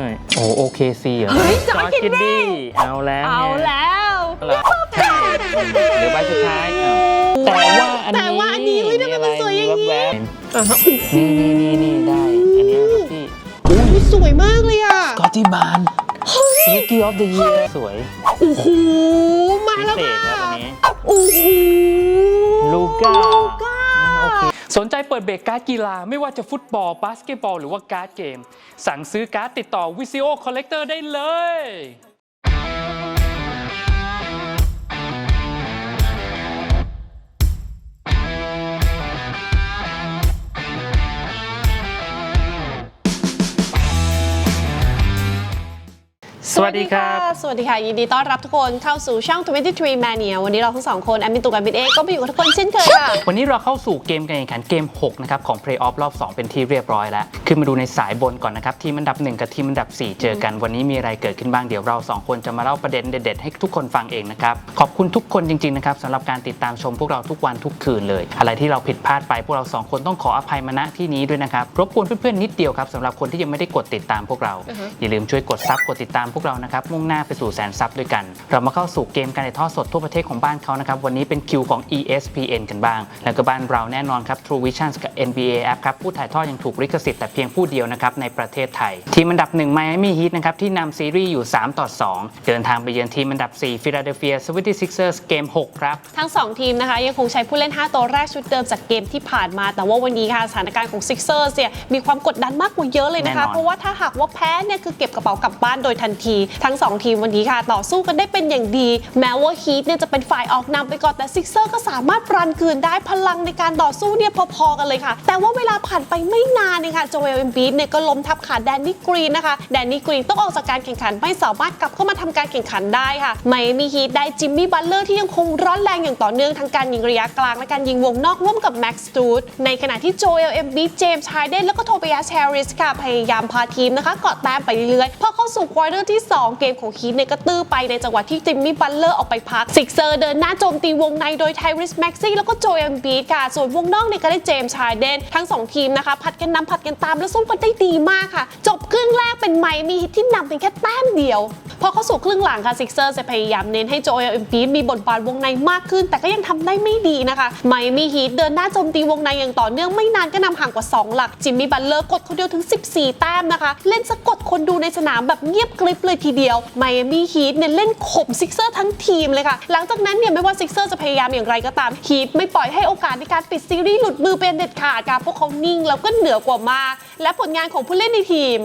หน่อย โอ้โอเคซีเหรอเฮ้ยจอร์จคิดดี้ เอาแล้วเอาไงแล้วเหรอเดี๋ยวใบสุดท้ายอ้าวแต่ว่าอันนี้แต่ว่าอันนี้เฮ้ยทำไมมันสวยอย่างนี้แวบอะฮะๆนี่นี่นี่นี่ได้ อันนี้ครับพี่อุ๊ยสวยมากเลยอะกอติบานลูกี้ออฟเดอะเยียสวยโอ้โหมาพิแล้วเศษคค่ะรับอันนี้โอ้โหลูก้าลูก้าโอเค สนใจเปิดเบรกการ์ดกีฬาไม่ว่าจะฟุตบอลบาสเกตบอลหรือว่าการ์ดเกม สั่งซื้อการ์ดติดต่อวิซิโอคอลเลกเตอร์ได้เลย วัสดีครับ สวัสดีค่ะ ยินดีต้อนรับทุกคนเข้าสู่ช่อง 23 Mania วันนี้เราทั้งสองคนแอมมินตุกแอมมินเอก็มาอยู่กับทุกคนเช่นเคยค่ะ วันนี้เราเข้าสู่เกมการแข่งขันเกม 6 นะครับ ของ Play Off รอบ 2 เป็นที่เรียบร้อยแล้วคือมาดูในสายบนก่อนนะครับ ทีมอันดับ 1 กับทีมอันดับ 4 เจอกัน วันนี้มีอะไรเกิดขึ้นบ้างเดี๋ยวเรา 2 คนจะมาเล่าประเด็นเด็ดๆ ให้ทุกคนฟังเองนะครับ ขอบคุณทุกคนจริงๆนะครับสำหรับการติดตามชมพวกเราทุกวันทุกคืนเลย อะไรที่เราผิดพลาดไปพวกเรา 2 คนต้องขออภัยมาณที่นี้ด้วยนะครับรบกวนเพื่อนๆนิดเดียวครับสำหรับคนที่ยังไม่ได้กดติดตามพวกเราอือฮึอย่าลืมช่วยกดซับกดติดตามพวกเรานะครับมุ่งหน้าไปสู่แสนซับด้วยกัน เรามาเข้าสู่เกมการถ่ายทอดสดทั่วประเทศของบ้านเขานะครับวันนี้เป็นคิวของ ESPN กันบ้าง แล้วก็บ้านเราแน่นอนครับ True Vision กับ NBA App ครับผู้ถ่ายทอดยังถูกลิขสิทธิ์แต่เพียงผู้เดียวนะครับในประเทศไทย ทีมอันดับ1 Miami Heat นะครับที่นำซีรีส์อยู่ 3 ต่อ 2 เดินทางไปเยือนทีมอันดับ 4 Philadelphia 76ers เกม 6 ครับ ทั้ง 2 ทีมนะคะยังคงใช้ผู้เล่น 5 ตัวแรกชุดเดิมจากเกมที่ผ่านมา แต่ว่าวันนี้ค่ะสถานการณ์ของ Sixers เนี่ยมีความกดดันมากกว่าเยอะเลยนะคะแน่นอนเพราะว่าถ้าหากว่าแพ้เนี่ยคือเก็บกระเป๋ากลับบ้านโดยทันทีทั้ง 2 ทีมวันนี้ค่ะ ต่อสู้กันได้เป็นอย่างดี แม้ว่า Heat เนี่ยจะเป็นฝ่ายออกนำไปก่อนแต่ Sixers ก็สามารถปรันคืนได้พลังในการต่อสู้เนี่ยพอๆกันเลยค่ะ แต่ว่าเวลาผ่านไปไม่นานเนี่ยค่ะโจเอลเอมบีดเนี่ยก็ล้มทับขาแดนนี่กรีนนะคะแดนนี่กรีนต้องออกจากการแข่งขันไม่สามารถกลับเข้ามาทำการแข่งขันได้ค่ะไมมีฮีทได้จิมมี่บัตเลอร์ที่ยังคงร้อนแรงอย่างต่อเนื่องทั้งการยิงระยะกลางและการยิงวงนอกร่วมกับแม็กซ์ตูดในขณะที่โจเอลเอมบีเจมส์ไฮเดนแล้วก็โทเบียสแฮร์ริสค่ะพยายามพาทีมนะคะเกาะแต้มไปเรื่อยๆพอเข้าสู่ควอเตอร์ที่2 เกมของฮีทเนี่ยก็ตื้อไปในจังหวะที่จิมมี่บัลเลอร์ออกไปพักซิกเซอร์เดินหน้าโจมตีวงในโดยไทริสแม็กซี่แล้วก็โจเอมบีดค่ะ ส่วนวงนอกเนี่ยก็ได้เจมส์ไฮเดนทั้งสองทีมนะคะ ผัดกันนำผัดกันตามและสู้กันได้ดีมากค่ะ จบครึ่งแรกเป็นไมมีฮิตที่นำเป็นแค่แต้มเดียว พอเข้าสู่ครึ่งหลังค่ะซิกเซอร์จะพยายามเน้นให้โจเอลเอ็มบีมีบทบาทวงในมากขึ้น แต่ก็ยังทำได้ไม่ดีนะคะ ไมมี่ฮีทเดินหน้าโจมตีวงในอย่างต่อเนื่องไม่นานก็นำห่างกว่า 2 หลัก จิมมี่บัตเลอร์กดคนเดียวถึง 14 แต้มนะคะ เล่นสะกดคนดูในสนามแบบเงียบกริบเลยทีเดียวไมมี่ฮีทเนี่ยเล่นข่มซิกเซอร์ทั้งทีมเลยค่ะ หลังจากนั้นเนี่ยไม่ว่าซิกเซอร์จะพยายามอย่างไรก็ตามฮีทไม่ปล่อยให้โอกาสในการปิดซีรีส์หลุดมือเป็นเด็ดขาดค่ะพวกเขานิ่งแล้วก็เหนือกว่ามากและผลงานของผู้เล่นในทีม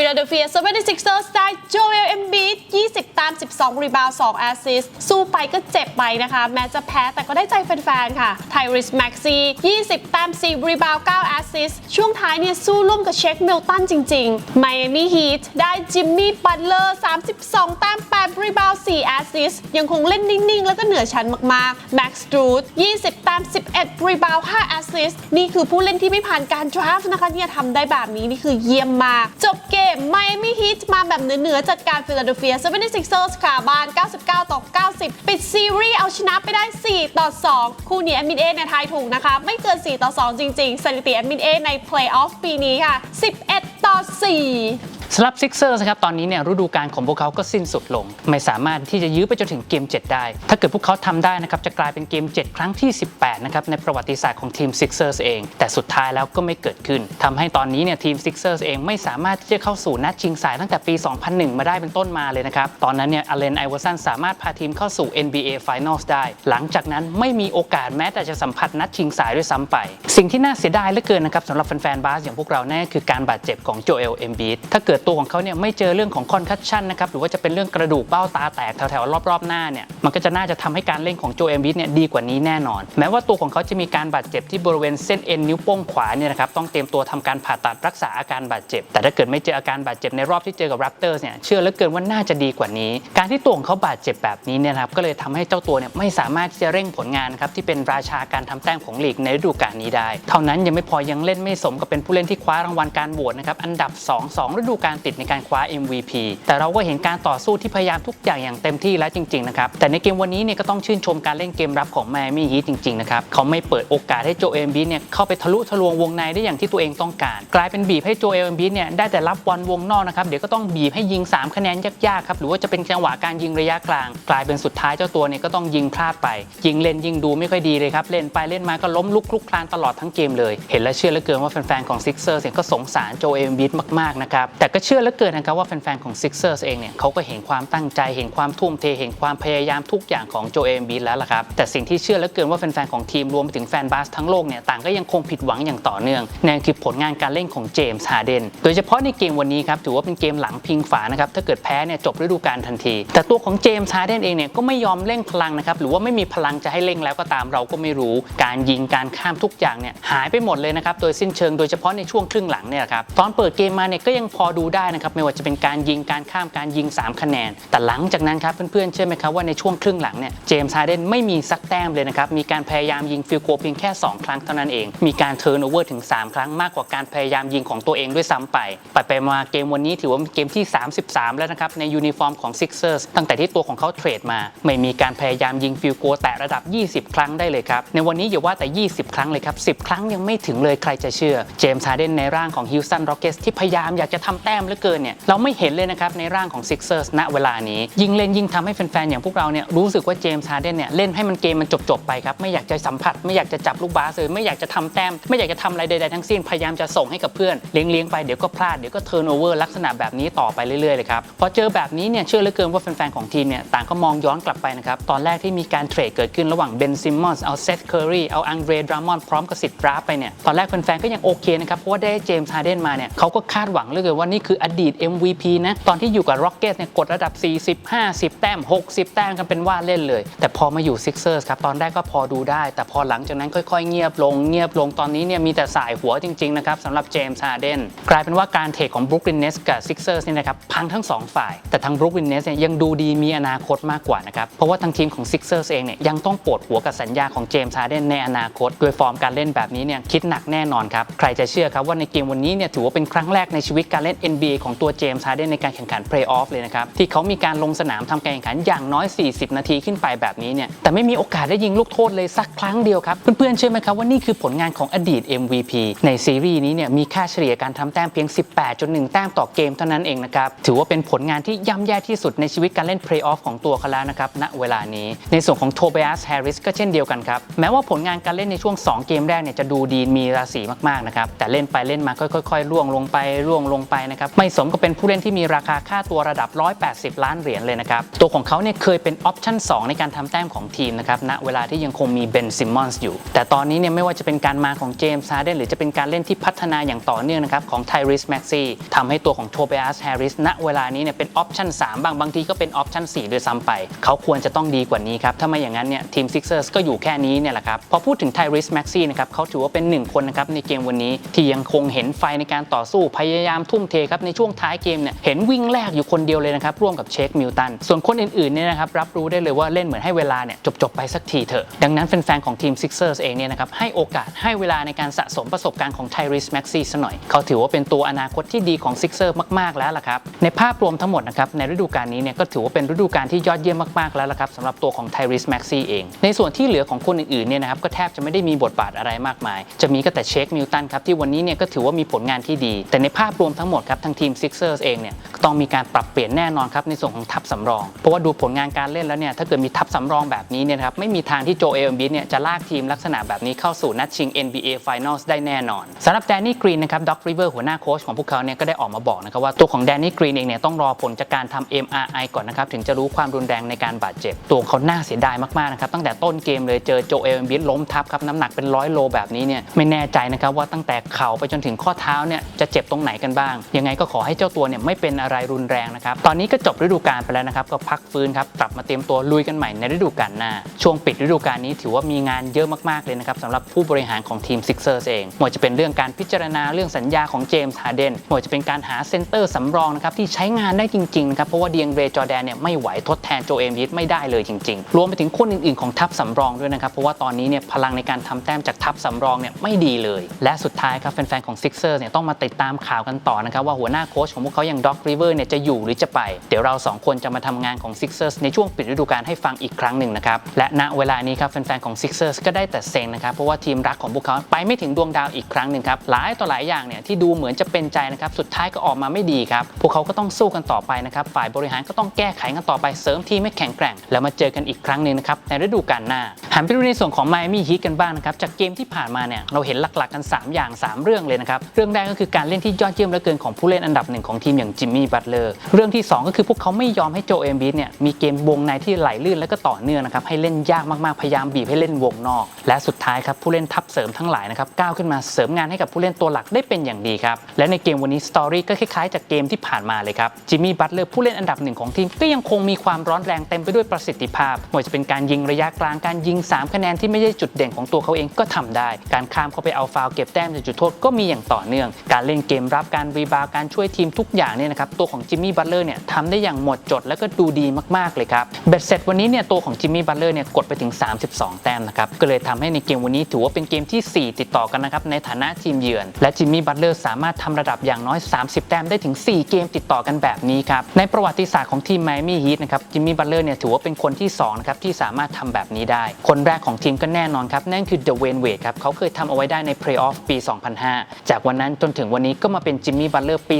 Philadelphia 76ers ได้ Joel Embiid 20 ตาม 12 รีบาว2แอสซิสสู้ไปก็เจ็บไปนะคะ แม้จะแพ้แต่ก็ได้ใจแฟนๆ ค่ะ Tyrese Maxey 20 ตาม 4 รีบาว9แอสซิสช่วงท้ายเนี่ย สู้ร่วมกับเช็คเมลตันจริงๆ Miami Heat ได้ Jimmy Butler 32 ตาม 8 รีบาว4แอสซิสยังคงเล่นนิ่งๆ แล้วก็เหนือชั้นมากๆ Max Strus 20 ตาม 11 รีบาว5แอสซิสนี่คือผู้เล่นที่ไม่ผ่านการดราฟต์นะคะเนี่ยทำได้แบบนี้นี่คือเยี่ยมมาก จบเกม Miami Heat มาแบบเหนือๆจัดการ Philadelphia 76ers ค่ะบ้าน 99 ต่อ 90 ปิดซีรีส์เอาชนะไปได้ 4 ต่อ 2 คู่นี้แอดมินเอในไทายถูกนะคะ ไม่เกิน 4 ต่อ 2 จริง ๆ สถิติแอดมินเอในเพลย์ออฟปีนี้ค่ะ 11 ต่อ 4 สำหรับซิกเซอร์นะครับตอนนี้เนี่ยฤดูกาลของพวกเขาก็สิ้นสุดลง ไม่สามารถที่จะยื้อไปจนถึงเกม 7 ได้ ถ้าเกิดพวกเขาทำได้นะครับจะกลายเป็นเกม 7 ครั้งที่ 18 นะครับในประวัติศาสตร์ของทีมซิกเซอร์เอง แต่สุดท้ายแล้วก็ไม่เกิดขึ้นทำให้ตอนนี้เนี่ยทีมซิกเซอร์เองไม่สามารถที่จะเข้าสู่นัดชิงสายตั้งแต่ปี 2001 มาได้เป็นต้นมาเลยนะครับตอนนั้นเนี่ยอเลนไอวอร์สันสามารถพาทีมเข้าสู่ NBA Finals ได้ หลังจากนั้นไม่มีโอกาสแม้แต่จะสัมผัสนัดชิงสายด้วยซ้ำไป สิ่งที่น่าเสียดายเหลือเกินนะครับสำหรับแฟนๆบาสอย่างพวกเรานั่นก็คือการบาดเจ็บของโจเอลเอมบีดถ้าเกิดตัวของเขาเนี่ยไม่เจอเรื่องของคอนคัชชันนะครับหรือว่าจะเป็นเรื่องกระดูกเบ้าตาแตกแถวๆรอบๆหน้าเนี่ยมันก็จะน่าจะทำให้การเล่นของโจเอมบีดเนี่ยดีกว่านี้แน่นอน แม้ว่าตัวของเขาจะมีการบาดเจ็บที่บริเวณเส้นเอ็นนิ้วโป้งขวาเนี่ยนะครับต้องเตรียมตัวทำการผ่าตัดรักษาอาการบาดเจ็บ แต่ถ้าเกิดไม่เจออาการบาดเจ็บในรอบที่เจอกับแรปเตอร์เนี่ยเชื่อเหลือเกินว่าน่าจะดีกว่านี้ การที่ตัวของเขาบาดเจ็บแบบนี้เนี่ยครับก็เลยทำให้เจ้าตัวเนี่ยไม่สามารถที่จะเร่งผลงานครับที่เป็นราชาการทำแต้มของลีกในฤดูกาลนี้ได้ เท่านั้นยังไม่พอยังเล่นไม่สมกับเป็นผู้เล่นที่คว้ารางวัลการโหวตนะครับอันดับ 2 2ฤดูกการติดในการคว้า MVP แต่เราก็เห็นการต่อสู้ที่พยายามทุกอย่างอย่างเต็มที่แล้วจริงๆนะครับแต่ในเกมวันนี้เนี่ยก็ต้องชื่นชมการเล่นเกมรับของแมมี่ฮีทจริงๆนะครับเขาไม่เปิดโอกาสให้โจเอมบีเนี่ยเข้าไปทะลุทะลวงวงในได้อย่างที่ตัวเองต้องการ กลายเป็นบีบให้โจเอมบีเนี่ยได้แต่รับบอลวงนอกนะครับเดี๋ยวก็ต้องบีบให้ยิง 3 คะแนนยากๆครับหรือว่าจะเป็นจังหวะการยิงระยะกลาง กลายเป็นสุดท้ายเจ้าตัวเนี่ยก็ต้องยิงพลาดไป ยิงเล่นยิงดูไม่ค่อยดีเลยครับเล่นไปเล่นมาก็ล้มลุกคลุกคลานตลอดทั้งเกมเลย เห็นแล้วเชื่อเหลือเกินว่าแฟนๆของซิกเซอร์เองก็สงสารโจเอมบีมากๆนะครับแต่ก็เชื่อเหลือเกินนะครับว่าแฟนๆของซิกเซอร์เองเนี่ยเขาก็เห็นความตั้งใจเห็นความทุ่มเทเห็นความพยายามทุกอย่างของโจเอมบีแล้วล่ะครับ แต่สิ่งที่เชื่อเหลือเกินว่าแฟนๆของทีมรวมไปถึงแฟนบาสทั้งโลกเนี่ยต่างก็ยังคงผิดหวังอย่างต่อเนื่องนั่นคือผลงานการเล่นของเจมส์ฮาเดนโดยเฉพาะในเกมวันนี้ครับถือว่าเป็นเกมหลังพิงฝานะครับถ้าเกิดแพ้เนี่ยจบฤดูกาลทันที แต่ตัวของเจมส์ฮาเดนเองเนี่ยก็ไม่ยอมเร่งพลังนะครับหรือว่าไม่มีพลังจะให้เร่งแล้วก็ตามเราก็ไม่รู้ การยิงการข้ามทุกอย่างเนี่ยหายไปหมดเลยนะครับโดยสิ้นเชิงโดยเฉพาะในช่วงครึ่งหลังเนี่ยครับตอนเปิดเกมมาเนี่ยก็ยังพอดูได้นะครับไม่ว่าจะเป็นการยิงการข้ามการยิง 3 คะแนน แต่หลังจากนั้นครับเพื่อนๆเชื่อไหมครับว่าในช่วงครึ่งหลังเนี่ยเจมส์ฮาร์เดนไม่มีสักแต้มเลยนะครับมีการพยายามยิงฟิลโกลเพียงแค่ 2 ครั้งเท่านั้นเอง มีการเทิร์นโอเวอร์ถึง 3 ครั้งมากกว่าการพยายามยิงของตัวเองด้วยซ้ำไปไปไปมาเกมวันนี้ถือว่าเป็นเกมที่ 33 แล้วนะครับในยูนิฟอร์มของ Sixers ตั้งแต่ที่ตัวของเขาเทรดมา ไม่มีการพยายามยิงฟิลโกลแตะระดับ 20 ครั้งได้เลยครับในวันนี้อย่าว่าแต่ 20 ครั้งเลยครับ10 ครั้งยังไม่ถึงเลยใครจะเชื่อเจมส์ฮาร์เดนในร่างของฮิลสันร็อกเกสที่พยายามอยากจะทำแต้มเหลือเกินเนี่ยเราไม่เห็นเลยนะครับในร่างของ Sixers ณเวลานี้ ยิงเล่นยิ่งทำให้แฟนๆอย่างพวกเราเนี่ยรู้สึกว่าเจมส์ฮาร์เดนเนี่ยเล่นให้มันเกมมันจบๆไปครับไม่อยากจะสัมผัส ไม่อยากจะจับลูกบาสเลยไม่อยากจะทำแต้มไม่อยากจะทำอะไรใดๆทั้งสิ้นพยายามจะส่งให้กับเพื่อนเลี้ยงๆไปเดี๋ยวก็พลาดเดี๋ยวก็เทิร์นโอเวอร์ลักษณะแบบนี้ต่อไปเรื่อยๆเลยครับพอเจอแบบนี้เนี่ยเชื่อเหลือเกินว่าแฟนๆของทีมเนี่ยต่างก็มองย้อนกลับไปนะครับตอนแรกที่มีการเทรดเกิดขึ้นระหว่างเบนซิมมอนส์เอาเซธเคอร์รีเอาอังเดรดรามอนพร้อมกับสิทธิ์ดราฟไปเนี่ยตอนแรกแฟนๆก็ยังโอเคนะครับเพราะว่าได้เจมส์ฮาร์เดนมาเนี่ยเขาก็คาดหวังเหลือเกินว่านี่คืออดีต MVP นะ ตอนที่อยู่กับร็อกเก็ตเนี่ยกดระดับ 40 50 แต้ม 60 แต้มกันเป็นว่าเล่นเลย แต่พอมาอยู่ซิกเซอร์สครับ ตอนแรกก็พอดูได้ แต่พอหลังจากนั้นค่อยๆ เงียบลงเงียบลงตอนนี้เนี่ยมีแต่สายหัวจริง ๆ นะครับสำหรับเจมส์ฮาร์เดนกลายเป็นว่าการเทรดของบรุกลินเนสกับซิกเซอร์สนี่นะครับพังทั้งสองฝ่าย แต่ทางบรุกลินเนสเนี่ยยังดูดีมีอนาคตมากกว่านะครับเพราะว่าทางทีมของซิกเซอร์สเองเนี่ยยังต้องปวดหัวกับสัญญาของเจมส์ฮาร์เดนในอนาคตด้วยฟอร์มการเล่นแบบนี้เนี่ยคิดหนักแน่นอนครับใครจะเชื่อครับว่าในเกมวันนี้เนี่ยถือว่าเป็นครั้งแรกในชีวิตการเล่น NBA ของตัวเจมส์ฮาร์เดนในการแข่งขันเพลย์ออฟเลยนะครับ ที่เขามีการลงสนามทำการแข่งขันอย่างน้อย 40 นาทีขึ้นไปแบบนี้เนี่ย แต่ไม่มีโอกาสได้ยิงลูกโทษเลยสักครั้งเดียวครับ เพื่อนๆเชื่อไหมครับว่านี่คือผลงานของอดีต MVP ในซีรีส์นี้เนี่ยมีค่าเฉลี่ยการทำแต้มเพียง 18.1 แต้มต่อเกมเท่านั้นเองนะครับ ถือว่าเป็นผลงานที่ย่ำแย่ที่สุดในชีวิตการเล่นเพลย์ออฟของตัวเขาแล้วนะครับ ณ เวลานี้ ในส่วนของโทเบียสแฮร์ริสก็เช่นเดียวกันครับ แม้ว่าผลงานการเล่นในช่วง 2 เกมแรกเนี่ยจะดูดีมีราศีมากๆนะครับ แต่เล่นไปเล่นมาค่อยๆร่วงลงไปร่วงลงไปนะครับไม่สมกับเป็นผู้เล่นที่มีราคาค่าตัวระดับ 180 ล้านเหรียญเลยนะครับ ตัวของเขาเนี่ยเคยเป็นออปชั่น 2 ในการทำแต้มของทีมนะครับณเวลาที่ยังคงมีเบนซิมมอนส์อยู่ แต่ตอนนี้เนี่ยไม่ว่าจะเป็นการมาของเจมส์ฮาร์เดนหรือจะเป็นการเล่นที่พัฒนาอย่างต่อเนื่องนะครับของไทริสแม็กซี่ทำให้ตัวของโทเบียสแฮร์ริสณเวลานี้เนี่ยเป็นออปชั่น3บางบางทีก็เป็นออปชั่น4ด้วยซ้ำไป เขาควรจะต้องดีกว่านี้ครับถ้าไม่อย่างนั้นเนี่ยทีมซิกเซอร์สก็อยู่แค่นี้เนี่ยแหละครับพอพูดถึงไทริสแม็กซี่นะครับเขาถือว่าเป็นหนึ่งคนนะครับในเกมวันนี้ที่ยังคงเห็นไฟในการต่อสู้พยายามทุ่มเทครับในช่วงท้ายเกมเนี่ยเห็นวิ่งแรกอยู่คนเดียวเลยนะครับร่วมกับเชคมิลตันส่วนคนอื่นๆเนี่ยนะครับรับรู้ได้เลยว่าเล่นเหมือนให้เวลาเนี่ยจบๆไปสักทีเถอะดังนั้นแฟนๆของทีมซิกเซอร์สเองเนี่ยนะครับให้โอกาสให้เวลาในการสะสมประสบการณ์ของไทริสแม็กซี่ซะหน่อย เขาถือว่าเป็นตัวอนาคตที่ดีของซิกเซอร์มากๆแล้วล่ะครับในภาพรวมทั้งหมดนะครับในฤดูกาลนี้เนี่ยก็ถือว่าเป็นฤดูกาลที่ยอดเยี่ยมมากๆแล้วล่ะครับสำหรับตัวของไทริสแม็กซี่เองในส่วนที่เหลือของคนอื่นๆเนี่ยนะครับก็แทบจะไม่ได้มีบทบาทอะไรมากมาย จะมีก็แต่เชคมิลตันครับที่วันนี้เนี่ยก็ถือว่ามีผลงานที่ดี แต่ในภาพรวมทั้งหมดครับทางทีมซิกเซอร์สเองเนี่ยต้องมีการปรับเปลี่ยนแน่นอนครับในส่วนของทัพสำรอง เพราะว่าดูผลงานการเล่นแล้วเนี่ยถ้าเกิดมีทัพสำรองแบบนี้เนี่ยครับไม่มีทางที่โจเอลบิสเนี่ยจะลากทีมลักษณะแบบนี้เข้าสู่นัดชิง NBA Finals ได้แน่นอนสำหรับแดนนี่กรีนนะครับด็อกริเวอร์หัวหน้าโค้ชของพวกเขาเนี่ยก็ได้ออกมาบอกนะครับว่าตัวของแดนนี่กรีนเองเนี่ยต้องรอผลจากการทำ MRI ก่อนนะครับถึงจะรู้ความรุนแรงในการบาดเจ็บ ตัวเขาน่าเสียดายมากๆนะครับตั้งแต่ต้นเกมเลยเจอโจเอลบิสล้มทับครับน้ำหนักเป็นร้อยโลแบบนี้เนี่ยไม่แน่ใจนะครับว่าตั้งแต่เข่าไปจนถึงข้อเท้าเนี่ยจะเจ็บตรงไหนกันบ้างยังไงก็ขอให้เจ้าตัวเนี่ยไม่เป็นอะไรรุนแรงนะครับ ตอนนี้ก็จบฤดูกาลไปแล้วนะครับ ก็พักฟื้นครับ กลับมาเตรียมตัวลุยกันใหม่ในฤดูกาลหน้า ช่วงปิดฤดูกาลนี้ถือว่ามีงานเยอะมากๆเลยนะครับสำหรับผู้บริหารของทีม Sixers เองไม่ว่าจะเป็นเรื่องการพิจารณาเรื่องสัญญาของเจมส์ฮาเดนไม่ว่าจะเป็นการหาเซนเตอร์สำรองนะครับที่ใช้งานได้จริงๆนะครับเพราะว่าเดียงเรจอร์แดนเนี่ยไม่ไหวทดแทนโจเอมยิดไม่ได้เลยจริง ๆ รวมไปถึงคนอื่นๆของทัพสำรองด้วยนะครับเพราะว่าตอนนี้เนี่ยพลังในการทำแต้มจากทัพสำรองเนี่ยไม่ดีเลย และสุดท้ายครับแฟนๆของ Sixers เนี่ยต้องมาติดตามข่าวกันต่อนะครับว่าหัวหน้าโค้ชของพวกเขาอย่างด็อกริเวอร์เนี่ยจะอยู่หรือจะไป เดี๋ยวเราสองคนจะมาทำงานของ Sixers ในช่วงปิดฤดูกาลให้ฟังอีกครั้งหนึ่งนะครับ และณเวลานี้ครับแฟนๆของ Sixers ก็ได้แต่เซ็งนะครับ เพราะว่าทีมรักของพวกเขาไปไม่ถึงดวงดาวอีกครั้งหนึ่งครับหลายต่อหลายอย่างเนี่ยที่ดูเหมือนจะเป็นใจนะครับสุดท้ายก็ออกมาไม่ดีครับพวกเขาก็ต้องสู้กันต่อไปนะครับฝ่ายบริหารก็ต้องแก้ไขกันต่อไปเสริมทีมให้แข็งแกร่ง แล้วมาเจอกันอีกครั้งหนึ่งนะครับในฤดูกาลหน้าหันไปดูในส่วนของไมอามี่ฮีทกันบ้างนะครับจากเกมที่ผ่านมาเนี่ยเราเห็นหลักๆกัน 3 อย่าง 3 เรื่องเลยนะครับเรื่องแรกก็คือการเล่นที่ยอดเยี่ยมเหลือเกินของผู้เล่นอันดับหนึ่งของทีมอย่างจิมมี่บัตเลอร์เรื่องที่ 2 ก็คือพวกเขาไม่ยอมให้โจเอมบีเนี่ยมีเกมวงในที่ไหลลื่นและก็ต่อเนื่องนะครับให้เล่นยากมากๆพยายามบีบให้เล่นวงนอก และสุดท้ายครับผู้เล่นทัพเสริมทั้งหลายนะครับก้าวขึ้นมาเสริมงานให้กับผู้เล่นตัวหลักได้เป็นอย่างดีครับและในเกมวันนี้สตอรี่ก็คล้ายๆจากเกมที่ผ่านมาเลยครับจิมมี่บัตเลอร์ผู้เล่นอันดับหนึ่งของทีมก็ยังคงมีความร้อนแรงเต็มไปด้วยประสิทธิภาพไม่ว่าจะเป็นการยิงระยะกลางการยิง 3 คะแนนที่ไม่ใช่จุดเด่นของตัวเขาเองก็ทำได้ การข้ามเข้าไปเอาฟาวเก็บแต้มจากจุดโทษก็มีอย่างต่อเนื่อง การเล่นเกมรับการรีบาวด์การช่วยทีมทุกอย่างเนี่ยนะครับตัวของจิมมี่บัตเลอร์เนี่ยทำได้อย่างหมดจดแล้วก็ดูดีมากๆเลยครับเบ็ดเสร็จวันนี้เนี่ยตัวของจิมมี่บัตเลอร์เนี่ยกดไปถึง 32 แต้มนะครับก็เลยทำให้ในเกมวันนี้ถือว่าเป็นเกมทีสี่ 4 ติดต่อกันนะครับในฐานะทีมเยือน และจิมมี่บัตเลอร์สามารถทำระดับอย่างน้อย 30 แต้มได้ถึง 4 เกมติดต่อกันแบบนี้ครับในประวัติศาสตร์ของทีมไมอามี่ฮีทนะครับจิมมี่บัตเลอร์เนี่ยถือว่าเป็นคนที่2นะครับที่สามารถทำแบบนี้ได้ คนแรกของทีมก็แน่นอนครับนั่นคือเดเวนเวดครับเขาเคยทำเอาไว้ได้ในเพลย์ออฟปี 2005 จากวันนั้นจนถึงวันนี้ก็มาเป็นจิมมี่บัตเลอร์ปี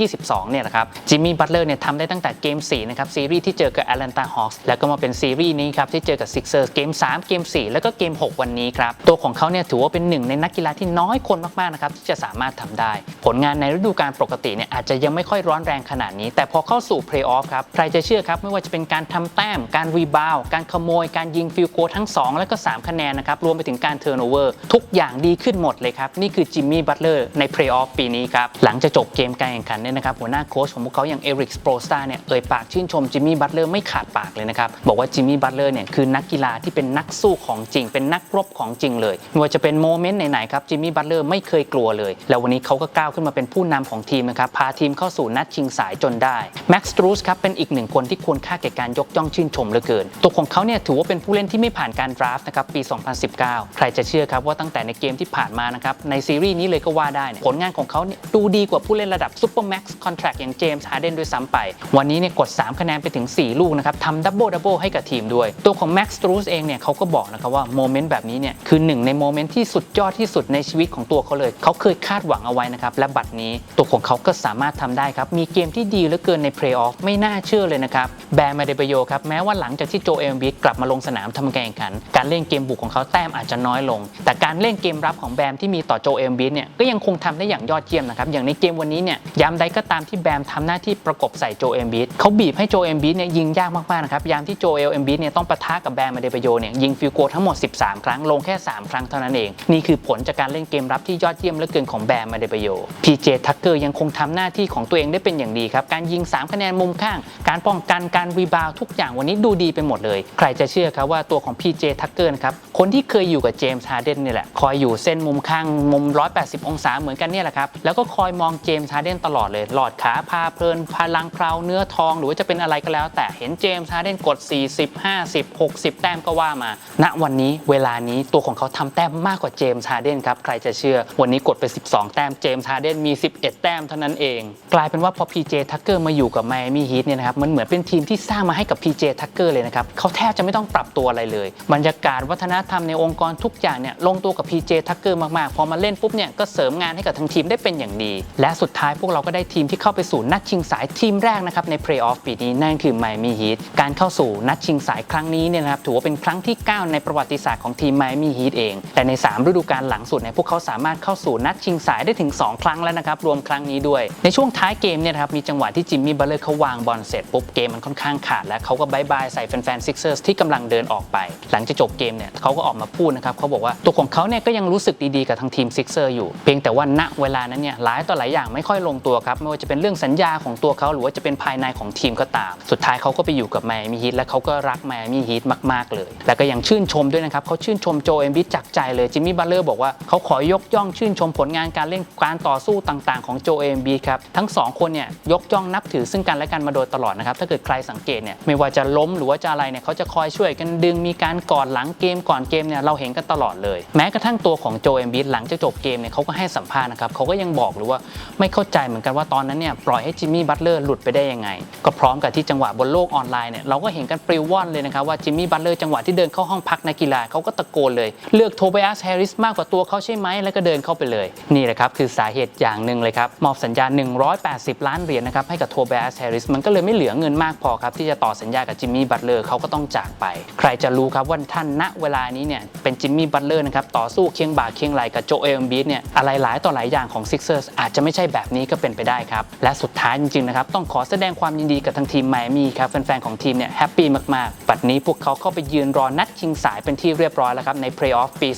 2022 เนี่ยนะครับจิมมี่บัตเลอร์เนี่ยทำได้ตั้งแต่เกม 4 นะครับ ซีรีส์ที่เจอกับแอตแลนตาฮอคส์แล้วก็มาเป็นซีรีส์นี้ครับ ที่เจอกับซิกเซอร์เกม 3 เกม 4 แล้วก็เกม 6 วันนี้ครับ ตัวของเขาเนี่ยถือว่าเป็นหนึ่งในนักกีฬาที่น้อยคนมาก ๆ นะครับ ที่จะสามารถทำได้ ผลงานในฤดูกาลปกติเนี่ยอาจจะยังไม่ค่อยร้อนแรงขนาดนี้ แต่พอเข้าสู่เพลย์ออฟครับใครจะเชื่อครับไม่ว่าจะเป็นการทำแต้มการรีบาวการขโมยการยิงฟิลโกทั้ง 2 และก็ 3 คะแนนนะครับรวมไปถึงการเทิร์นโอเวอร์ทุกอย่างดีขึ้นหมดเลยครับนี่คือจิมมี่บัตเลอร์ในเพลย์ออฟปีนี้ครับหลังจากจบเกมการแข่งขันเนี่ยนะครับหัวหน้าโค้ชของพวกเขาอย่างเอริกสโปรสตาเนี่ยเอ่ยปากชื่นชมจิมมี่บัตเลอร์ไม่ขาดปากเลยนะครับบอกว่าจิมมี่บัตเลอร์เนี่ยคือนักกีฬาที่เป็นนักสู้ของจริง เป็นนักรบของจริงเลยไม่ว่าจะเป็นโมเมนต์ไหนๆครับจิมมี่บัตเลอร์ไม่เคยกลัวเลย แล้ววันนี้เขาก็ก้าวขึ้นมาเป็นผู้นำของทีมนะครับพาทีมเข้าสู่นัดชิงสายจนได้แม็กซ์ตรูสครับเป็นอีกหนึ่งคนที่ควรค่าแก่การยกย่องชื่นชมเหลือเกิน ตัวของเขาเนี่ยถือว่าเป็นผู้เล่นที่ไม่ผ่านการดราฟต์นะครับปี 2019 ใครจะเชื่อครับว่าตั้งแต่ในเกมที่ผ่านมานะครับในซีรีส์นี้เลยก็ว่าได้ผลงานของเขาเนี่ยดูดีกว่าผู้เล่นระดับซูเปอร์แม็กซ์คอนแทรคอย่างเจมส์ฮาร์เดนด้วยซ้ำไป วันนี้เนี่ยกด 3 คะแนนไปถึง 4 ลูกนะครับทำดับเบิลดับเบิลให้กับทีมด้วย ตัวของแม็กซ์ตรูสเองเนี่ยเขาก็บอกนะครับว่าโมเมนต์แบบนี้เนี่ยคือหนึ่งในโมเมนต์ที่สุดยอดที่สุดในชีวิตของตัวเขาเลย เขาเคยคาดหวังเอาไว้นะครับและบัดนี้ตัวของเขาก็สามารถทำได้ครับมีเกมที่ดีเหลือเกินในเพลย์ออฟไม่น่าเชื่อเลยนะครับแบร์มาเดเบโยครับแม้ว่าหลังจากที่โจเอมบีกลับมาลงสนามทำการแข่งขัน การเล่นเกมบุกของเขาแต้มอาจจะน้อยลง แต่การเล่นเกมรับของแบมที่มีต่อโจเอมบีเนี่ยก็ยังคงทำได้อย่างยอดเยี่ยมนะครับอย่างในเกมวันนี้เนี่ยยามใดก็ตามที่แบมทำหน้าที่ประกบใส่โจเอมบีเขาบีบให้โจเอมบีเนี่ยยิงยากมากๆนะครับยามที่โจเอมบีเนี่ยต้องปะทะกับแบมมาเดเบโยเนี่ยยิงฟิลโกทั้งหมด 13 ครั้งลงแค่ 3 ครั้งเท่านั้นเอง นี่คือผลจากการเล่นเกมรับที่ยอดเยี่ยมเหลือเกินของแบมมาเดเบโยพีเจทักเกอร์ยังคงทำหน้าที่ของตัวเองได้เป็นอย่างดีครับการยิง 3 คะแนนมุมข้าง การป้องกันการรีบาวทุกอย่างวันนี้ดูดีไปหมดเลย ใครจะเชื่อครับว่าตัวของ PJ Tucker นะครับคนที่เคยอยู่กับเจมส์ฮาร์เดนนี่แหละคอยอยู่เส้นมุมข้างมุม 180 องศาเหมือนกันเนี่ยแหละครับแล้วก็คอยมองเจมส์ฮาร์เดนตลอดเลย หลอดขาพาเพลินพลังเคราวเนื้อทอง หรือว่าจะเป็นอะไรก็แล้ว แต่เห็นเจมส์ฮาร์เดนกด 40 50 60 แต้มก็ว่ามา ณวันนี้เวลานี้ตัวของเขาทำแต้มมากกว่าเจมส์ฮาร์เดนครับ ใครจะเชื่อ วันนี้กดไป 12 แต้มเจมส์ฮาร์เดนมี 11 แต้มเท่านั้นเอง กลายเป็นว่าพอ PJ Tucker มาอยู่กับไมอามี่ฮีทเนี่ยนะครับมันเหมือนเป็นทีมที่สร้างมาให้กับ PJ Tucker เลยนะครับเขาแทบจะไม่ต้องปรับตัวอะไรเลยบรรยากาศวัฒนธรรมในองค์กรทุกอย่างเนี่ยลงตัวกับ PJ Tucker มากๆพอมาเล่นปุ๊บเนี่ยก็เสริมงานให้กับทั้งทีมได้เป็นอย่างดี และสุดท้ายพวกเราก็ได้ทีมที่เข้าไปสู่นัดชิงสายทีมแรกนะครับในเพลย์ออฟปีนี้นั่นคือไมอามี่ฮีทการเข้าสู่นัดชิงสายครั้งนี้เนี่ยนะครับถือว่าเป็นครั้งที่ 9 ในประวัติศาสตร์ของทีมไมอามี่ฮีทเอง แต่ใน 3 ฤดูกาลหลังสุดเนี่ยพวกเขาสามารถเข้าสู่นัดชิงสายได้ถึง 2 ครั้งแล้วนะครับรวมครั้งนี้ด้วย ในช่วงท้ายเกมเนี่ยนะครับมีจังหวะที่จิมมี่บัลเลอร์เขาวางบอลเสร็จปุ๊บเกมมันค่อนข้างขาดแล้วเขาก็บายบายใส่แฟนๆซิกเซอร์สที่กำลังเดินออกไป หลังจากจบเกมเนี่ยเขาก็ออกมาพูดนะครับเขาบอกว่าตัวของเขาเนี่ยก็ยังรู้สึกดีๆกับทางทีมซิกเซอร์อยู่เพียงแต่ว่าณเวลานั้นเนี่ยหลายต่อหลายอย่างไม่ค่อยลงตัวครับไม่ว่าจะเป็นเรื่องสัญญาของตัวเขาหรือว่าจะเป็นภายในของทีมก็ตาม สุดท้ายเขาก็ไปอยู่กับไมอามี่ฮีทและเขาก็รักไมอามี่ฮีทมาก ๆ เลย แล้วก็ยังชื่นชมด้วยนะครับเขาชื่นชมโจเอมบิดจากใจเลยจิมมี่บัตเลอร์บอกว่าเขาขอยกย่องชื่นชมผลงานการเล่นการต่อสู้ต่างๆ ของโจเอมบิดครับทั้งสองคนเนี่ยยกย่องนับถือซึ่งกันและกันมาโดยตลอดนะครับถ้าเกิดใครสังเกตเนี่ยไม่ว่าจะล้มหรือว่าจะอะไรเนี่ยเขาจะคอยช่วยกันดึงมีการกอดหลังเกมก่อนเกมเนี่ยเราเห็นกันตลอดเลย แม้กระทั่งตัวของโจเอมบิดหลังจากจบเกมเนี่ยเขาก็ให้สัมภาษณ์นะครับเขาก็ยังบอกเลยว่าไม่เข้าาใจเหมือนกันว่าตอนนั้นเนี่ยปล่อยให้จิมมี่บัตเลอร์หลุดไปได้ยังไง ก็พร้อมกับที่จังหวะบนโลกออนไลน์เนี่ยเราก็เห็นกันปลิวว่อนเลยนะครับว่าจิมมี่บัตเลอร์จังหวะที่เดินเข้าห้องพักนักกีฬาเขาก็ตะโกนเลย เลือกโทเบอัสแฮร์ริสมากกว่าตัวเขาใช่ไหมแล้วก็เดินเข้าไปเลยนี่แหละครับคือสาเหตุอย่างหนึ่งเลยครับมอบสัญญา 180 ล้านเหรียญนะครับให้กับโทเบอัสแฮร์ริสมันก็เลยไม่เหลือเงินมากพอครับที่จะต่อสัญญากับจิมมี่บัตเลอร์เขาก็ต้องจากไป ใครจะรู้ครับว่าท่านณเวลานี้เนี่ยเป็นจิมมี่บัตเลอร์นะครับต่อสู้เคียงบ่าเคียงไหลกับโจเอลบีดเนี่ยอะไรหลายต่อหลายอย่างของซิกเซอร์สอาจจะไม่ใช่แบบนี้ก็เป็นไปได้ครับ และสุดท้ายจริงๆนะครับต้องขอแสดงความยินดีกับทางทีมไมอามี่ครับแฟนๆของทีมเนี่ยแฮปปี้มากๆ ปัดนี้พวกเขาเข้าไปยืนรอนัดชิงสายเป็นที่เรียบร้อยแล้วครับในเพลย์ออฟปี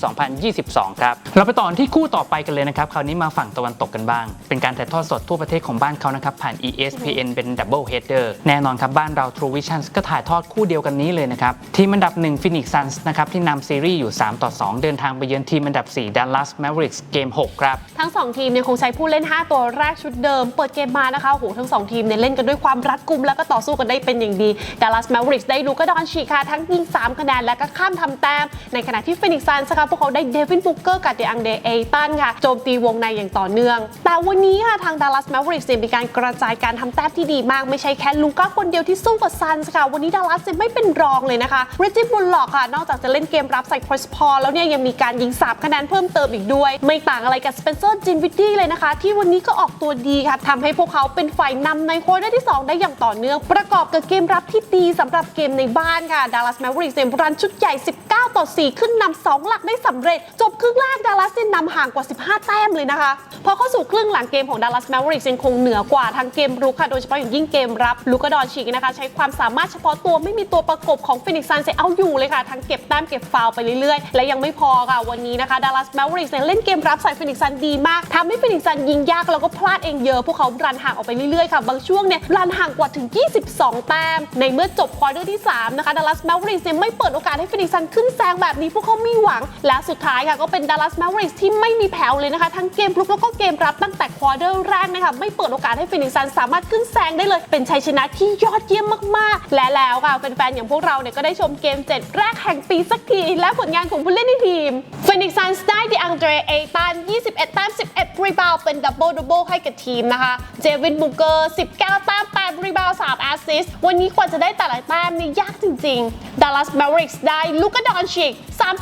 2022 ครับ เราไปต่อที่คู่ต่อไปกันเลยนะครับ คราวนี้มาฝั่งตะวันตกกันบ้าง เป็นการถ่ายทอดสดทั่วประเทศของบ้านเขานะครับ ผ่าน ESPN เป็น Double Header แน่นอนครับ บ้านเรา True Vision ก็ถ่ายทอดคู่เดียวกันนี้เลยนะครับ ทีมอันดับ 1 Phoenix Suns นะครับ ที่นำซีรีส์อยู่ 3 ต่อ 2 เดินทางไปเยือนทีมอันดับ 4 Dallas Mavericks เกม 6 ครับ ทั้ง 2 ทีมเนี่ยคงใช้ผู้เล่น 5 ตัวแรกชุดเดิม เปิดเกมมานะคะโอ้โหทั้ง2ทีมเนี่ยเล่นกันด้วยความรัดกุมแล้วก็ต่อสู้กันได้เป็นอย่างดี Dallas Mavericks ได้ลูกาดอนชีค่ะทั้งยิง 3 คะแนนและก็ข้ามทำแต้ม ในขณะที่ Phoenix Suns นะพวกเขาได้เดวินบุกเกอร์กับเดอังเดเอตันค่ะโจมตีวงในอย่างต่อเนื่อง แต่วันนี้ค่ะทาง Dallas Mavericks เนี่ยมีการกระจายการทำแต้มที่ดีมากไม่ใช่แค่ลูก้าคนเดียวที่สู้กับ Suns ค่ะวันนี้ Dallas เนี่ยไม่เป็นรองเลยนะคะริจิบุลล็อกค่ะ นอกจากจะเล่นเกมรับใส่คริสพอลแล้วเนี่ยยังมีการยิง3คะแนนเพิ่มเติมอีกด้วย ไม่ต่างอะไรกับสเปนเซอร์จินวิตตี้เลยนะคะ ที่วันนี้ก็ออกตัวดีค่ะทำให้พวกเขาเป็นฝ่ายนำในโควอเตอร์ที่ 2 ได้อย่างต่อเนื่อง ประกอบกับเกมรับที่ดีสำหรับเกมในบ้านค่ะ Dallas Mavericks เนี่ยรันชุดใหญ่ 19 ต่อ 4 ขึ้นนำ2หลักได้สำเร็จ จบครึ่งแรก Dallas เนี่ยนำห่างกว่า 15 แต้มเลยนะคะ พอเข้าสู่ครึ่งหลังเกมของ Dallas Mavericks ยังคงเหนือกว่าทั้งเกมรุกค่ะโดยเฉพาะอย่างยิ่งเกมรับลูกดอนชิกนะคะใช้ความสามารถเฉพาะตัวไม่มีตัวประกบของฟินิกซันเซเอาอยู่เลยค่ะทั้งเก็บแต้มเก็บฟาวไปเรื่อยๆ และยังไม่พอค่ะวันนี้นะคะ Dallas Mavericks เนี่ยเล่นเกมรับใส่ฟินิกซันดีมากทำให้ฟินิกซันยิงยากแล้วก็พลาดเองเยอะ พวกเขารันห่างออกไปเรื่อยๆ ค่ะ บางช่วงเนี่ยรันห่างกว่าถึง 22 แต้ม ในเมื่อจบควอเตอร์ที่ 3 นะคะ Dallas Mavericks เนี่ยไม่เปิดโอกาสให้ฟินิกซันขึ้นแซงแบบนี้พวกเขามีหวัง และสุดท้ายค่ะก็เป็น Dallas Mavericks ที่ไม่มีแผ่วเลยนะคะ ทั้งเกมรุกแล้วก็เกมรับตั้งแต่ควอเตอร์แรกนะคะไม่เปิดโอกาสให้ฟินิกซันสามารถขึ้นแซงได้เลย เป็นชัยชนะที่ยอดเยี่ยมมากๆ และแล้วค่ะแฟนๆอย่างพวกเราเนี่ยก็ได้ชมเกม 7 แรกแห่งปีสักที และผลงานของผู้เล่นในทีมฟินิกซันได้ดิอังเดรเอตัน21 แต้ม 11รีบาวเป็นดับเบิลดับเบิลให้กับทีมนะคะ เจวินบูเกอร์ 19 แต้ม 8 รีบาว 3 แอสซิสต์ วันนี้กว่าจะได้แต่ละแต้มนี่ยากจริงๆ Dallas Mavericks ได้ลูกาดอนชิก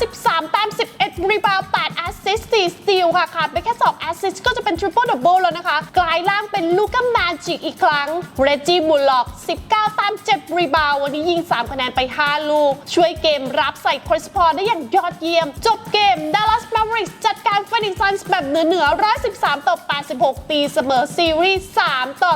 33 แต้ม 11 รีบาว 8 แอสซิสต์ 4 สตีลค่ะ ขาดไปแค่ 2 แอสซิสต์ก็จะเป็นทริปเปิลดับเบิลแล้วนะคะ กลายร่างเป็นลูกาแมจิกอีกครั้ง เรจิบุลล็อก 19 แต้ม 7 รีบาว วันนี้ยิง 3 คะแนนไป 5 ลูก ช่วยเกมรับใส่คริสพอลได้อย่างยอดเยี่ยม จบเกม Dallas Mavericks จัดการ Phoenix Suns แบบเหนือเหนือ113ต่อ86ตีเสมอซีรีส์ 3 ต่อ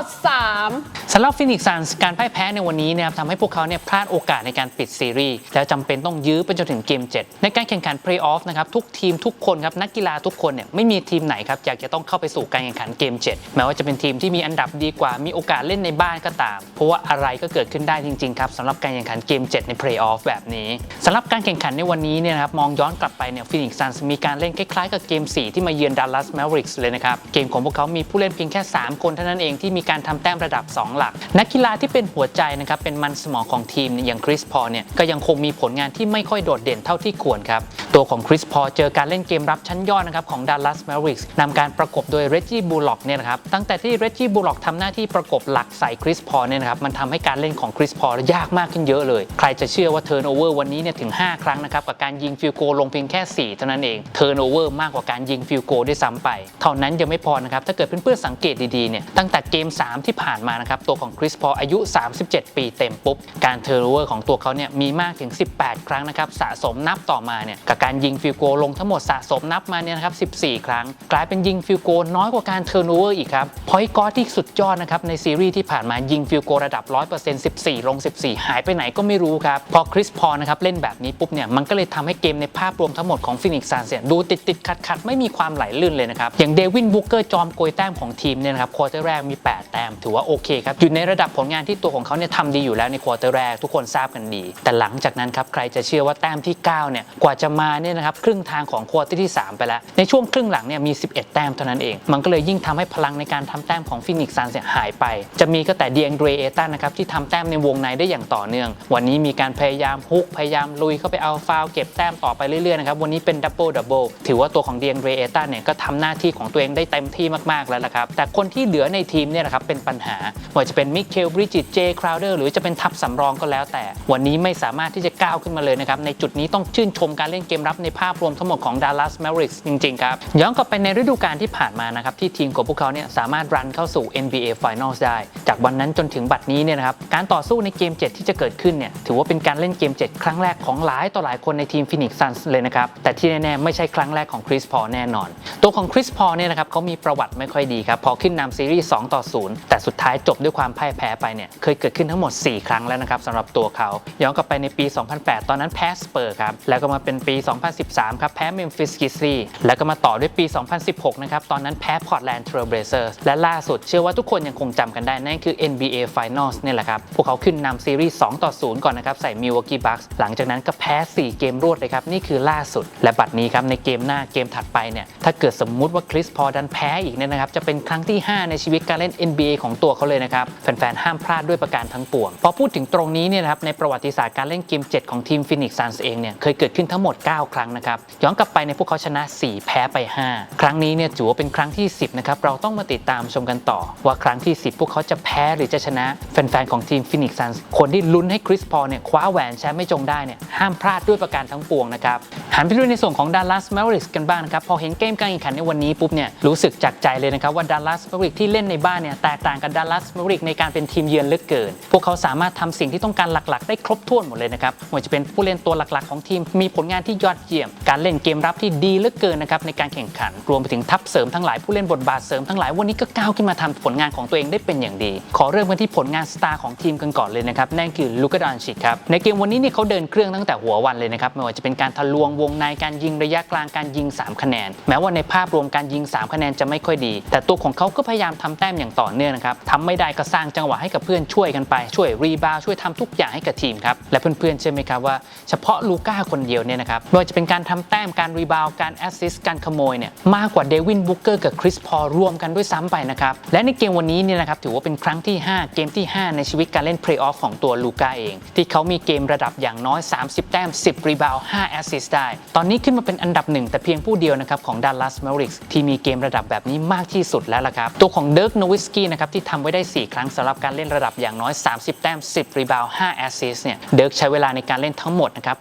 3สำหรับฟินิกซ์ซันส์การพ่ายแพ้ในวันนี้นะครับทำให้พวกเขาเนี่ยพลาดโอกาสในการปิดซีรีส์แล้วจำเป็นต้องยื้อไปจนถึงเกม 7 ในการแข่งขันเพลย์ออฟนะครับทุกทีมทุกคนครับนักกีฬาทุกคนเนี่ยไม่มีทีมไหนครับอยากจะต้องเข้าไปสู่การแข่งขันเกม 7 แม้ว่าจะเป็นทีมที่มีอันดับดีกว่ามีโอกาสเล่นในบ้านก็ตาม เพราะว่าอะไรก็เกิดขึ้นได้จริงๆครับสำหรับการแข่งขันเกม 7 ในเพลย์ออฟแบบนี้สำหรับการแข่งขันในวันนี้เนี่ยนะครับมองย้อนกลับไปเนี่ยฟินิกซ์ซันส์มีการเล่นคล้ายๆกับเกม 4 ที่มาเยือนดัลลัสแมวริกส์เลยนะครับเกมของพวกเขามีผู้เล่นเพียงแค่ 3 คนเท่านั้นเองที่มีการทำแต้มระดับ 2 หลัก นักกีฬาที่เป็นหัวใจนะครับเป็นมันสมองของทีมเนี่ยอย่างคริสพอเนี่ยก็ยังคงมีผลงานที่ไม่ค่อยโดดเด่นเท่าที่ควรครับตัวของคริสพอเจอการเล่นเกมรับชั้นยอดนะครับของดัลลัสแมริกส์นำการประกบโดยเร g จี้บูล็อกเนี่ยนะครับตั้งแต่ที่เร g จี้บูล็อกทำหน้าที่ประกบหลักใส่คริสพอเนี่ยนะครับมันทำให้การเล่นของคริสพอยากมากขึ้นเยอะเลย ใครจะเชื่อว่าเทิร์นโอเวอร์วันนี้เนี่ยถึง 5 ครั้งนะครับกับการยิงฟิลโกลงเพียงแค่ 4 เท่านั้นเองเทิร์นโอเวอร์มากกว่าการยิงฟิลโกด้วยซ้ำไป เท่านั้นยังไม่พอนะครับถ้าเกิดเพื่อนๆสังเกตดีๆเนี่ยตั้งแต่เกม 3 ที่ผ่านมานะครับตัวของคริสพออายุ 37 ปีเต็มปุ๊บ การเทอร์โนเวอร์ของตัวเขาเนี่ยมีมากถึง 18 ครั้งนะครับสะสมนับต่อมาเนี่ยกับการยิงฟิลโกลงทั้งหมดสะสมนับมาเนี่ยนะครับ14 ครั้ง กลายเป็นยิงฟิลโกน้อยกว่าการเทอร์โนเวอร์อีกครับพอยต์กอที่สุดยอดนะครับในซีรีส์ที่ผ่านมายิงฟิลโกระดับ 100% 14 ลง 14 หายไปไหนก็ไม่รู้ครับพอคริสพอนะครับเล่นแบบนี้ปุ๊บเนี่ยมันก็เลยทำให้เกมในภาพรวมทั้งหมดของฟินิกซ์ซันเนี่ยดูติดติดขัดขัดไม่มีความไหลลื่นเลยนะครับอย่างเดวินบุกเกอร์จอมโกยแต้มของทีมเนี่ยนะครับควอเตอร์แรกมี 8 แต้มถือว่าโอเคครับอยู่ในระดับผลงานที่ตัวของเขาเนี่ยทำดีอยู่แล้วในควอเตอร์แรกทุกคนทราบกันดี แต่หลังจากนั้นครับใครจะเชื่อว่าแต้มที่เก้าเนี่ยกว่าจะมาเนี่ยนะครับครึ่งทางของควอเตอร์ที่สามไปแล้ว ในช่วงครึ่งหลังเนี่ยมี 11 แต้มเท่านั้นเอง มันก็เลยยิ่งทำให้พลังในการทำแต้มของฟินิกซ์ซันเนี่ยหายไป จะมีก็แต่เดีแองเดรเอตันนะครับที่ทำแต้มในวงในได้อย่างต่อเนื่อง วันนี้มีการพยายามฮุกพยายามลุยเข้าไปเอาฟาวเก็บแต้มต่อไปเรื่อยๆนะครับวันนี้เป็นดับเบิลดับเบิลถือว่าตัวของดีแองเดรเอตันเนี่ยก็ทำหน้าที่ของตัวเองได้เต็มที่มากๆแล้วละครับ แต่คนที่เหลือในทีมเนี่ยนะครับเป็นปัญหาว่าจะเป็นมิเคลบริจิตเจคราวเดอร์หรือจะเป็นทัพสำรองก็แล้วแต่ วันนี้ไม่สามารถที่จะก้าวขึ้นมาเลยนะครับ ในจุดนี้ต้องชื่นชมการเล่นเกมรับในภาพรวมทั้งหมดของ Dallas Mavericks จริง ๆ ครับ ย้อนกลับไปในฤดูกาลที่ผ่านมานะครับที่ทีมของพวกเขาเนี่ยสามารถรันเข้าสู่ NBA Finals ได้ จากวันนั้นจนถึงบัดนี้เนี่ยนะครับการต่อสู้ในเกม 7 ที่จะเกิดขึ้นเนี่ยถือว่าเป็นการเล่นเกม 7 ครั้งแรกของหลายต่อหลายคนในทีม Phoenix Suns เลยนะครับแต่ที่แน่ๆไม่ใช่ครั้งแรกของคริสพอแน่นอน ตัวของคริสพอลเนี่ยนะครับเขามีประวัติไม่ค่อยดีครับ พอขึ้นนำซีรีส์ 2 ต่อ 0 แต่สุดท้ายจบด้วยความพ่ายแพ้ไปเนี่ย เคยเกิดขึ้นทั้งหมด 4 ครั้งแล้วนะครับสำหรับตัวเขา ย้อนกลับไปในปี 2008 ตอนนั้นแพ้สเปอร์ครับ แล้วก็มาเป็นปี 2013 ครับ แพ้เมมฟิสกิซี่แล้วก็มาต่อด้วยปี 2016 นะครับ ตอนนั้นแพ้พอร์ตแลนด์เทรลเบเซอร์และล่าสุดเชื่อว่าทุกคนยังคงจำกันได้ นั่นคือ NBA Finals เนี่ยแหละครับ พวกเขาขึ้นนำซีรีส์ 2 ต่อ 0 ก่อนนะครับใส่ Milwaukee Bucks หลังจากนั้นก็แพ้ 4 เกมรวดเลยครับนี่คือล่าสุด และบัดนี้ครับในเกมหน้าเกมถัดไปเนี่ยถ้าเกิดสมมุติว่าคริสพอดันแพ้อีกเนี่ยนะครับจะเป็นครั้งที่ 5 ในชีวิตการเล่น NBA ของตัวเขาเลยนะครับแฟนๆห้ามพลาดด้วยประการทั้งปวง พอพูดถึงตรงนี้เนี่ยนะครับในประวัติศาสตร์การเล่นเกม 7 ของทีม Phoenix Suns เองเนี่ยเคยเกิดขึ้นทั้งหมด 9 ครั้งนะครับย้อนกลับไปในพวกเขาชนะ 4 แพ้ไป 5 ครั้งนี้เนี่ยถือว่าเป็นครั้งที่ 10นะครับเราต้องมาติดตามชมกันต่อ ว่าครั้งที่ 10 พวกเขาจะแพ้หรือจะชนะแฟนๆของทีม Phoenix Suns คนที่ลุ้นให้คริสพอลเนี่ยคว้าแหวนแชมป์ไม่จงได้เนี่ยห้ามพลาดด้วยประการทั้งปวงนะครับหันไปดูในส่วนของ Dallas Mavericks กันบ้างนะครับพอเห็นเกมการแข่งขันในวันนี้ปุ๊บเนี่ยรู้สึกจากใจเลยนะครับว่า Dallas Mavericks ที่เล่นในบ้านเนี่ยแตกต่างกับ Dallas Mavericks ในการเป็นทีมเยือนเหลือเกิน พวกเขาสามารถทำสิ่งที่ต้องการหลักๆ ได้ครบถ้วนหมดเลยนะครับไม่ว่าจะเป็นผู้เล่นตัวหลักๆ ของทีมมีผลงานที่ยอดเยี่ยม การเล่นเกมรับที่ดีเหลือเกินนะครับในการแข่งขัน รวมไปถึงทัพเสริมทั้งหลายผู้เล่นบทบาทเสริมทั้งหลายวันนี้ก็ก้าวขึ้นมาทำผลงานของตัวเองได้เป็นอย่างดี ขอเริ่มกันที่ผลงานสตาร์ของทีมกันก่อนเลยนะครับนั่นคือลูกาดอนชิกครับในเกมวันนี้เนี่ยเขาเดินเครื่องตั้งแต่หัววันเลยนะครับไม่ว่าจะเป็นการทะลวงวงในการยิงระยะกลางการยิง 3 คะแนน แม้ว่าในภาพรวมการยิง 3 คะแนนจะไม่ค่อยดีแต่ตัวของเขาก็พยายามทำแต้มอย่างต่อเนื่องนะครับทำไม่ได้ก็สร้างจังหวะให้กับเพื่อนช่วยกันไป ช่วยรีบาวช่วยทำทุกอย่างให้กับทีมครับ และเพื่อนๆเชื่อไหมครับว่าเฉพาะลูก้าคนเดียวเนี่ยนะครับไม่ว่าจะเป็นการทำแต้มการรีบาวการแอสซิสต์การขโมยเนี่ยมากกว่าเดวินบุกเกอร์กับคริสพอลรวมกันด้วยซ้ำไปนะครับและในเกมวันนี้เนี่ยนะครับถือว่าเป็นครั้งที่ 5 เกมที่ 5 ในชีวิตการเล่นเพลย์ออฟของตัวลูก้าเอง ที่เขามีเกมระดับอย่างน้อย 30 แต้ม 10 รีบาว5แอสซิสต์ได้ ตอนนี้ขึ้นมาเป็นอันดับหนึ่งแต่เพียงผู้เดียวนะครับของ Dallas Mavericks ที่มีเกมระดับแบบนี้มากที่สุดแล้วล่ะครับ ตัวของเดิร์กโนวิสกี้นะครับที่ทำไว้ได้ 4 ครั้งสำหรับการเล่นระดับอย่างน้อย 30 แต้ม 10 รีบาว5แอสซิสเนี่ยเดิร์กใช้เวลาในการเล่นทั้งหมดนะครับ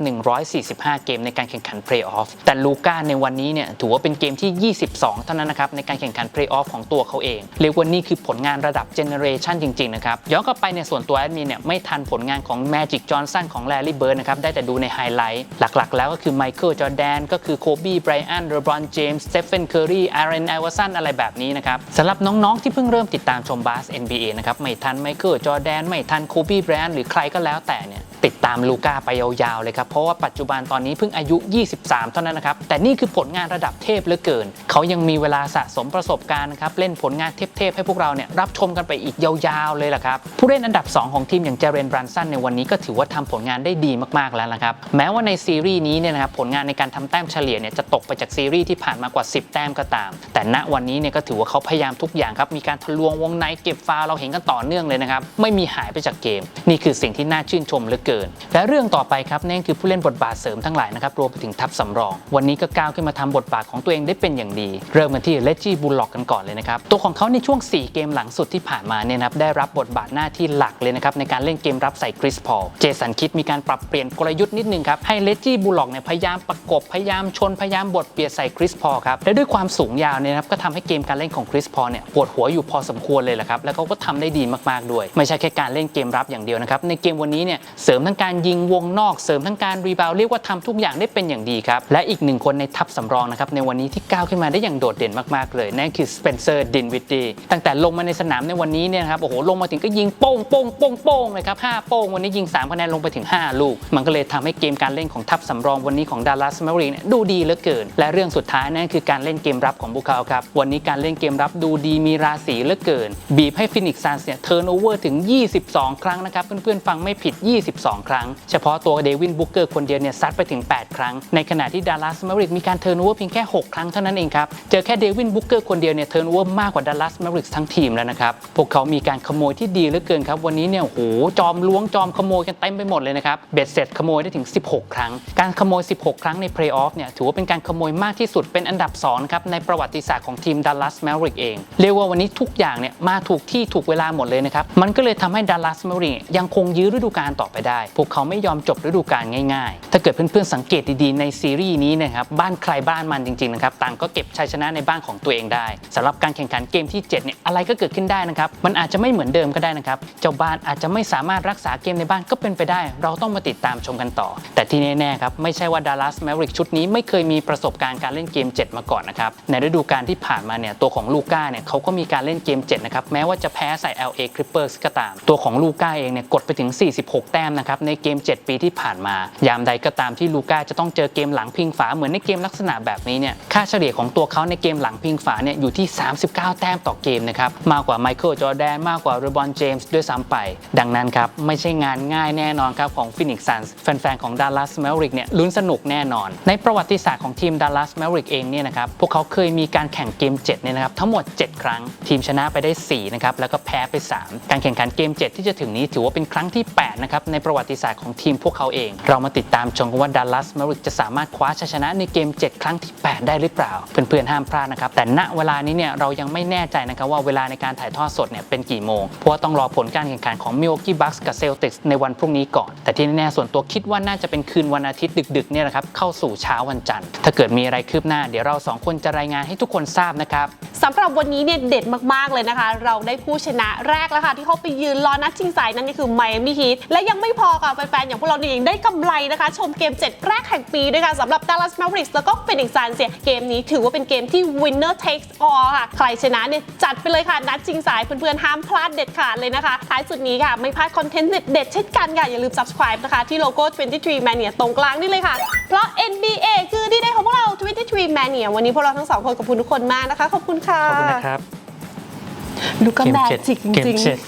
145 เกมในการแข่งขันเพลย์ออฟแต่ลูก้าในวันนี้เนี่ยถือว่าเป็นเกมที่ 22 เท่านั้นนะครับในการแข่งขันเพลย์ออฟของตัวเขาเองเรียกว่านี่คือผลงานระดับเจเนเรชันจริงๆนะครับย้อนกลับไปในส่วนตัวแอดมินเนี่ยไม่ทันผลงานของ Magic Johnson ของ Larry Bird นะครับได้แต่ดูในไฮไลท์หลักๆ แล้วก็คือไมเคิลจอร์แดนก็คือโคบีไบรอันเรบรอนเจมส์สเตฟ e นเคอร์รีอาร n นไอวอสันอะไรแบบนี้นะครับสำหรับน้องๆที่เพิ่งเริ่มติดตามชมบาส NBA นะครับไม่ทันไมเคิลจอแดนไม่ทันโคบีไบรอันหรือใครก็แล้วแต่เนี่ยติดตามลูก้าไปยาวๆเลยครับ เพราะว่าปัจจุบันตอนนี้เพิ่งอายุ 23 เท่านั้นนะครับ แต่นี่คือผลงานระดับเทพเหลือเกิน เขายังมีเวลาสะสมประสบการณ์นะครับ เล่นผลงานเทพๆ ให้พวกเราเนี่ยรับชมกันไปอีกยาวๆเลยล่ะครับ ผู้เล่นอันดับ 2 ของทีมอย่างเจเรนบรันสันในวันนี้ก็ถือว่าทำผลงานได้ดีมากๆแล้วนะครับ แม้ว่าในซีรีส์นี้เนี่ยนะครับผลงานในการทำแต้มเฉลี่ยเนี่ยจะตกไปจากซีรีส์ที่ผ่านมากว่า 10 แต้มก็ตาม แต่ณวันนี้เนี่ยก็ถือว่าเขาพยายามทุกอย่างครับ มีการทะลวงวงในเก็บฟาวเราเห็นกันต่อเนื่องเลยนะครับ ไม่มีหายไปจากเกม นี่คือสิ่งที่น่าชื่นชมเหลือเกิน และเรื่องต่อไปครับนั่นคือผู้เล่นบทบาทเสริมทั้งหลายนะครับรวมไปถึงทัพสำรอง วันนี้ก็ก้าวขึ้นมาทำบทบาทของตัวเองได้เป็นอย่างดี เริ่มกันที่เลจี้บูลล็อกกันก่อนเลยนะครับตัวของเขาในช่วง 4 เกมหลังสุดที่ผ่านมาเนี่ยนะครับได้รับบทบาทหน้าที่หลักเลยนะครับในการเล่นเกมรับใส่คริสพอลเจสันคิดมีการปรับเปลี่ยนกลยุทธ์นิดนึงครับให้เลจี้บูลล็อกเนี่ยพยายามประกบพยายามชนพยายามบดเปียดใส่คริสพอลครับและด้วยความสูงยาวเนี่ยนะครับก็ทำให้เกมการเล่นของคริสพอเนี่ยปวดหัวอยู่พอสมควรเลยแหละครับแล้วเขาก็ทำได้ดีมากๆด้วย ไม่ใช่แค่การเล่นเกมรับอย่างเดียวนะครับในเกมวันนี้เนี่ยเสริมทั้งการยิงวงนอกเสริมทั้งการรีบาวเรียกว่าทำทุกอย่างได้เป็นอย่างดีครับและอีกหนึ่งคนในทัพสำรองนะครับในวันนี้ที่ก้าวขึ้นมาได้อย่างโดดเด่นมากๆเลยนั่นคือสเปนเซอร์ดินวิดดีตั้งแต่ลงมาในสนามในวันนี้เนี่ยครับโอ้โหลงมาถึงก็ยิงโป้งโป้งโป้งโป้งเลยครับห้าโป้งวันนี้ยิง3คะแนนลงไปถึง 5 ลูก มันก็เลยทำให้เกมการเล่นของทัพสำรองวันนี้ของดัลลัสแมริกเนี่ยดูดีเหลือเกิน และเรื่องสุดท้ายนั่นคือการเล่นเกมรับของพวกเขาครับวันนี้การเล่นเกมรับดูดีมีราศีเหลือเกิน บีบให้ฟินิกซ์ซันส์เนี่ยเทิร์นโอเวอร์ถึง 22 ครั้งนะครับ เพื่อนๆ ฟังไม่ผิด 22 ครั้ง เฉพาะตัวเดวินบุกเกอร์คนเดียวเนี่ยซัดไปถึง 8 ครั้ง ในขณะที่ดัลลัสแมวริกมีการเทิร์นโอเวอร์เพียงแค่ 6 ครั้งเท่านั้นเองครับ เจอแค่เดวินบุกเกอร์คนเดียวเนี่ยเทิร์นโอเวอร์มากกว่าดัลลัสแมวริกทั้งทีมแล้วนะครับพวกเขามีการขโมยที่ดีเหลือเกินครับวันนี้เนี่ยโอ้โหจอมล้วงจอมขโมยกันเต็มไปหมดเลยนะครับเบ็ดเสร็จขโมยได้ถึง 16 ครั้ง การขโมย 16 ครั้งในเพลย์ออฟเนี่ยถือว่าเป็นการขโมยมากที่สุดเป็นอันดับ2ครับในประวัติศาสตร์ของทีมดัลลัสแมวริกเอง เรียกว่าวันนี้ทุกอย่างเนี่ยมาถูกที่ถูกเวลาหมดเลยนะครับ มันก็เลยทำให้ดัลลัสแมวริกยังคงยื้อฤดูกาลต่อไปได้ พวกเขาไม่ยอมจบฤดูกาลง่ายๆ ถ้าเกิดเพื่อนๆสังเกตดีๆในซีรีส์นี้นะครับบ้านใครบ้านมันจริงๆนะครับต่างก็เก็บชัยชนะในบ้านของตัวเองได้สำหรับการแข่งขันเกมที่7เนี่ยอะไรก็เกิดขึ้นได้นะครับมันอาจจะไม่เหมือนเดิมก็ได้นะครับเจ้าบ้านอาจจะไม่สามารถรักษาเกมในบ้านก็เป็นไปได้ เราต้องมาติดตามชมกันต่อ แต่ที่แน่ๆครับไม่ใช่ว่าดัลลัสแมวริกชุดนี้ไม่เคยมีประสบการณ์การเล่นเกม 7 มาก่อนนะครับในฤดูกาลที่ผ่านมาเนี่ยตัวของลูก้าเนี่ยเขาก็มีการเล่นเกม7นะครับแม้ว่าจะแพ้ใส่ LA Clippers ก็ตาม ตัวของลูก้าเองเนี่ยกดไปถึง 46 แต้มนะครับในเกม 7 ปีที่ผ่านมา ยามใดก็ตามที่ลูก้าจะต้องเจอเกมหลังพิงฝาเหมือนในเกมลักษณะแบบนี้เนี่ยค่าเฉลี่ยของตัวเขาในเกมหลังพิงฝาเนี่ยอยู่ที่ 39 แต้มต่อเกมนะครับมากกว่าไมเคิลจอร์แดนมากกว่าเรบอนเจมส์ด้วยซ้ำไป ดังนั้นครับไม่ใช่งานง่ายแน่นอนครับของฟินิกซ์ซันส์แฟนๆของดัลลัสแมวริกเนี่ยลุ้นสนุกแน่นอน ในประวัติศาสตร์ของทีมดัลลัสแมวริกเองเนี่ยนะครับพวกเขาเคยมีการแข่งเกม7เนี่ยนะครับทั้งหมด 7 ครั้ง ทีมชนะไปได้4นะครับแล้วก็แพ้ไป 3 การแข่งขันเกม 7 ที่จะถึงนี้ถือว่าเป็นครั้งที่ 8 นะครับ ในประวัติศาสตร์ของทีมพวกเขาเอง เรามาติดตามชมกันว่าดัลลัสมวริกจะสามารถคว้าชัยชนะในเกม 7 ครั้งที่ 8 ได้หรือเปล่า เพื่อนๆห้ามพลาดนะครับ แต่ณเวลานี้เนี่ยเรายังไม่แน่ใจนะครับว่าเวลาในการถ่ายทอดสดเนี่ยเป็นกี่โมง เพราะว่าต้องรอผลการแข่งขันของ Milwaukee Bucks กับ Celtics ในวันพรุ่งนี้ก่อน แต่ที่แน่ๆส่วนตัวคิดว่าน่าจะเป็นคืนวันอาทิตย์ดึกๆเนี่ยนะครับเข้าสู่เช้าวันจันทร์ ถ้าเกิดมีอะไรคืบหน้าเดี๋ยวเราสองคนจะรายงานให้ทุกคนทราบนะครับสำหรับวันนี้เนี่ยเด็ดมากๆเลยนะคะ เราได้ผู้ชนะแรกแล้วค่ะ ที่เขาไปยืนรอนัดชิงสายนั่นก็คือไมอามี่ฮีทและยังไม่พอค่ะ แฟนๆ อย่างพวกเราเนี่ยยังได้กำไรนะคะ ชมเกม 7 แรกแห่งปีด้วยค่ะสำหรับ Dallas Mavericks แล้วก็ Phoenix Suns เนี่ยเกมนี้ถือว่าเป็นเกมที่ winner takes all ค่ะ ใครชนะเนี่ยจัดไปเลยค่ะ นัดชิงสายเพื่อนๆห้ามพลาดเด็ดขาดเลยนะคะท้ายสุดนี้ค่ะไม่พลาดคอนเทนต์เด็ดๆเช่นกันค่ะอย่าลืม subscribe นะคะที่โลโก้ 23 Mania ตรงกลางนี่เลยค่ะเพราะ NBA คือที่ได้ของพวกเรา 23 Mania วันนี้พวกเราทั้งสองคนขอบคุณทุกคนมากนะคะขอบคุณค่ะ ขอบคุณนะครับลูกก็แมจิกจเกมริงเจ็ด